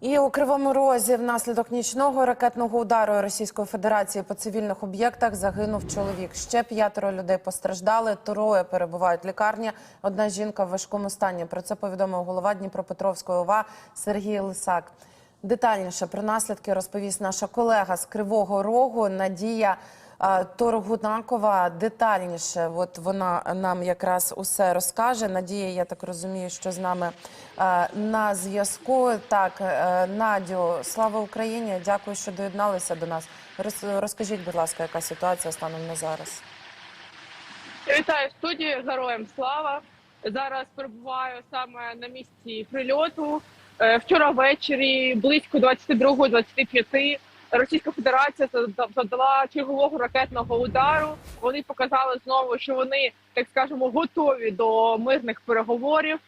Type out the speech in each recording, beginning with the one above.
І у Кривому Розі внаслідок нічного ракетного удару Російської Федерації по цивільних об'єктах загинув чоловік. Ще п'ятеро людей постраждали. Троє перебувають в лікарні. Одна жінка в важкому стані. Про це повідомив голова Дніпропетровської ОВА Сергій Лисак. Детальніше про наслідки розповість наша колега з Кривого Рогу Надія. Торгунакова детальніше, от вона нам якраз усе розкаже. Надія, я так розумію, що з нами на зв'язку. Так, е, Надю, слава Україні! Дякую, що доєдналися до нас. Роз- Розкажіть, будь ласка, яка ситуація станом на зараз? Вітаю студії героям слава. Зараз перебуваю саме на місці прильоту. Е, Вчора ввечері близько 22-25 Російська Федерація завдала чергового ракетного удару. Вони показали знову, що вони, так скажемо, готові до мирних переговорів.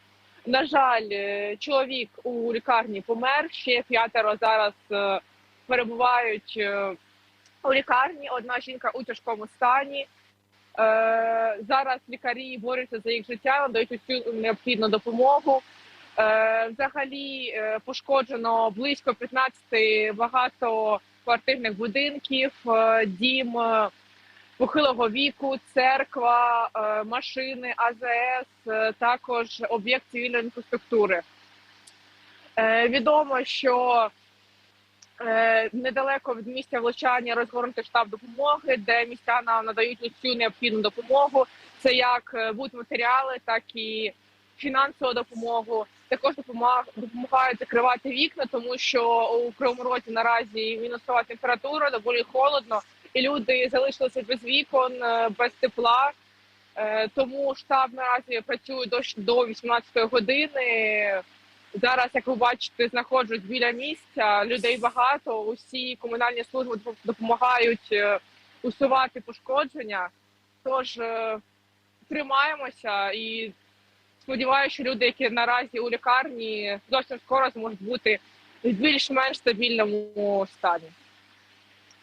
На жаль, е, чоловік у лікарні помер. Ще п'ятеро зараз е, перебувають е, у лікарні. Одна жінка у тяжкому стані. Зараз лікарі борються за їх життя, надають усю необхідну допомогу. Взагалі пошкоджено близько 15 багатоквартирних будинків, е, дім е, похилого віку, церква, е, машини, АЗС, також об'єкт цивільної інфраструктури. Відомо, що недалеко від місця влучання розгорнутий штаб допомоги, де містянам надають усю необхідну допомогу. Це як будуть матеріали, так і фінансову допомогу. Також допомагають закривати вікна, тому що у Кривому Розі наразі мінусова температура, доволі холодно, і люди залишилися без вікон, е, без тепла. Е, Тому штаб наразі працює до, до 18 години. Зараз, як ви бачите, знаходжусь біля місця. Людей багато. Усі комунальні служби допомагають е, усувати пошкодження. Тож тримаємося і сподіваюся, що люди, які наразі у лікарні, зовсім скоро зможуть бути в більш-менш стабільному стані.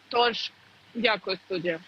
Тож, дякую, студія.